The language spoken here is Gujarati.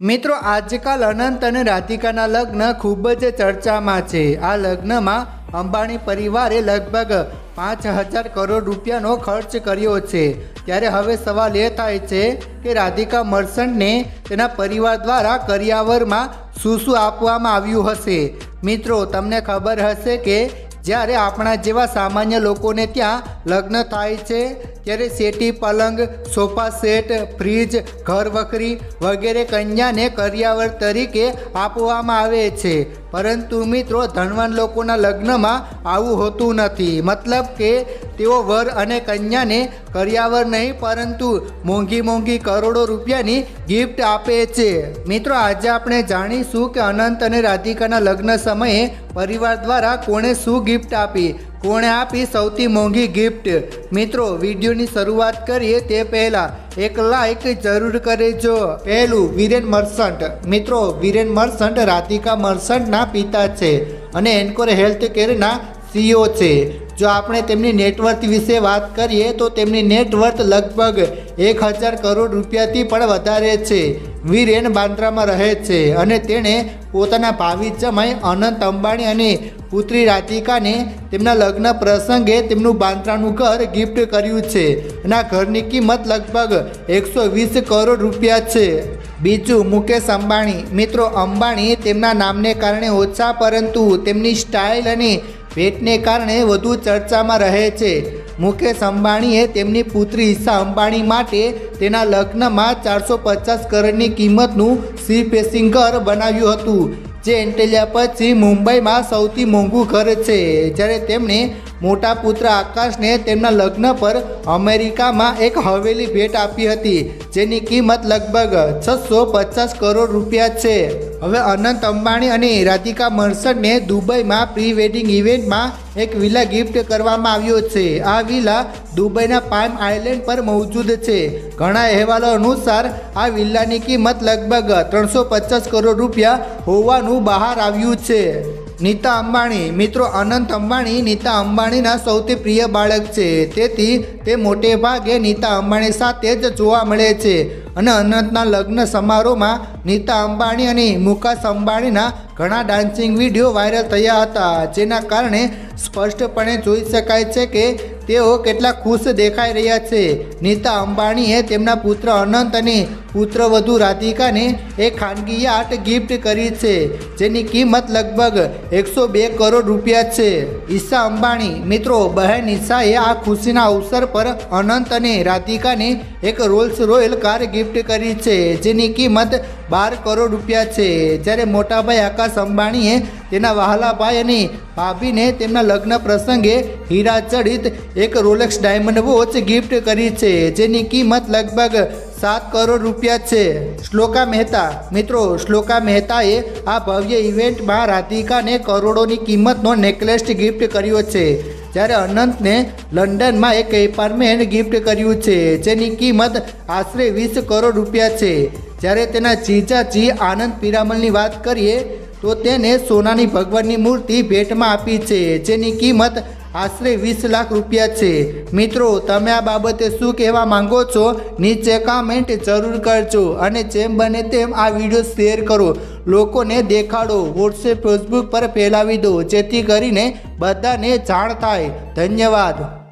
મિત્રો, આજકાલ અનંત અને રાધિકાના લગ્ન ખૂબ જ ચર્ચામાં છે. આ લગ્નમાં અંબાણી પરિવારે લગભગ પાંચ હજાર કરોડ રૂપિયાનો ખર્ચ કર્યો છે. ત્યારે હવે સવાલ એ થાય છે કે રાધિકા મર્સન્ટને તેના પરિવાર દ્વારા કરિયાવરમાં શું શું આપવામાં આવ્યું હશે? મિત્રો, તમને ખબર હશે કે જ્યારે આપણા જેવા સામાન્ય લોકોને ત્યાં લગ્ન થાય છે, ત્યારે સેટી, પલંગ, સોફા સેટ, ફ્રીજ, ઘર વખરી વગેરે કન્યાને કર્યાવર તરીકે આપવામાં આવે છે. પરંતુ મિત્રો, ધનવાન લોકોના લગ્નમાં આવું હોતું નથી. મતલબ કે તેઓ વર અને કન્યાને કર્યાવર નહીં, પરંતુ મોંઘી મોંઘી કરોડો રૂપિયાની ગિફ્ટ આપે છે. મિત્રો, આજે આપણે જાણીશું કે અનંત અને રાધિકાના લગ્ન સમયે પરિવાર દ્વારા કોણે શું ગિફ્ટ આપી? કોણે આપી સૌથી મોંઘી ગિફ્ટ મિત્રો, વિડીયોની શરૂઆત કરીએ તે પહેલાં એક લાઈક જરૂર કરજો પહેલું, વિરેન મર્સન્ટ. મિત્રો, વિરેન મર્સન્ટ રાધિકા મર્સન્ટના પિતા છે અને એન્કોર હેલ્થ કેરના સીઓ છે. જો આપણે તેમની નેટવર્થ વિશે વાત કરીએ, તો તેમની નેટવર્થ લગભગ એક હજાર કરોડ રૂપિયાથી પણ વધારે છે. વીરેન બાંદ્રામાં રહે છે અને તેણે પોતાના ભાવિ જમાઈ અનંત અંબાણી અને પુત્રી રાધિકાને તેમના લગ્ન પ્રસંગે તેમનું બાંદ્રાનું ઘર ગિફ્ટ કર્યું છે અને આ ઘરની કિંમત લગભગ એકસો વીસ કરોડ રૂપિયા છે. બીજું, મુકેશ અંબાણી. મિત્રો, અંબાણી તેમના નામને કારણે ઓછા, પરંતુ તેમની સ્ટાઇલ અને ભેટને કારણે વધુ ચર્ચામાં રહે છે. મુકેશ અંબાણીએ તેમની પુત્રી ઈશા અંબાણી માટે તેના લગ્નમાં ચારસો પચાસ કરોડની કિંમતનું સી ફેસિંગ ઘર બનાવ્યું હતું. જે એન્ટેલિયા પછી મુંબઈમાં સૌથી મોંઘું ઘર છે. જ્યારે તેમણે મોટા પુત્ર આકાશને તેમના લગ્ન પર અમેરિકામાં એક હવેલી ભેટ આપી હતી, જેની કિંમત લગભગ છસો પચાસ કરોડ રૂપિયા છે. હવે અનંત અંબાણી અને રાધિકા મર્સનને દુબઈમાં પ્રી વેડિંગ ઇવેન્ટમાં એક વિલા ગિફ્ટ કરવામાં આવ્યો છે. આ વિલા દુબઈના પામ આઇલેન્ડ પર મોજૂદ છે. ઘણા અહેવાલો અનુસાર આ વિલ્લાની કિંમત લગભગ ત્રણસો પચાસ કરોડ રૂપિયા હોવાનું બહાર આવ્યું છે. નીતા અંબાણી, મિત્રો અનંત અંબાણી, નીતા અંબાણીના સૌથી પ્રિય બાળક છે. તેથી તે મોટે ભાગે નીતા અંબાણી સાથે જ જોવા મળે છે. અને અનંતના લગ્ન સમારોહમાં નીતા અંબાણી અને મુકાશ અંબાણીના ઘણા ડાન્સિંગ વીડિયો વાયરલ થયા હતા, જેના કારણે સ્પષ્ટપણે જોઈ શકાય છે કે તેઓ કેટલા ખુશ દેખાઈ રહ્યા છે. નીતા અંબાણીએ તેમના પુત્ર અનંત અને પુત્રવધુ રાધિકાને એક ખાનગી યાટ ગિફ્ટ કરી છે, જેની કિંમત લગભગ એકસો બે કરોડ રૂપિયા છે. ઈશા અંબાણી, મિત્રો, બહેન ઈશાએ આ ખુશીના અવસર પર અનંત અને રાધિકાને એક રોલ્સ રોયલ કાર ગિફ્ટ કરી છે, જેની કિંમત બાર કરોડ રૂપિયા છે. જ્યારે મોટાભાઈ આકાશ અંબાણીએ તેના વહાલાભાઈ અને ભાભીને તેમના લગ્ન પ્રસંગે હીરા ચડિત એક રોલેક્સ ડાયમંડ વોચ ગિફ્ટ કરી છે, જેની કિંમત લગભગ સાત કરોડ રૂપિયા છે. શ્લોકા મહેતા, મિત્રો, શ્લોકા મહેતાએ આ ભવ્ય ઇવેન્ટમાં રાધિકાને કરોડોની કિંમતનો નેકલેસ ગિફ્ટ કર્યો છે. જ્યારે અનંતને લંડનમાં એક એપાર્ટમેન્ટ ગિફ્ટ કર્યું છે, જેની કિંમત આશરે વીસ કરોડ રૂપિયા છે. જ્યારે તેના જીજાજી આનંદ પિરામલની વાત કરીએ, તો તેને સોનાની ભગવાનની મૂર્તિ ભેટમાં આપી છે, જેની કિંમત આશરે વીસ લાખ રૂપિયા છે. મિત્રો, તમે આ બાબતે શું કહેવા માંગો છો? નીચે કામેન્ટ જરૂર કરજો અને જેમ બને તેમ આ વીડિયો શેર કરો. લોકોને દેખાડો. વોટ્સએપ ફેસબુક પર ફેલાવી દો, જેથી કરીને બધાને જાણ થાય. ધન્યવાદ.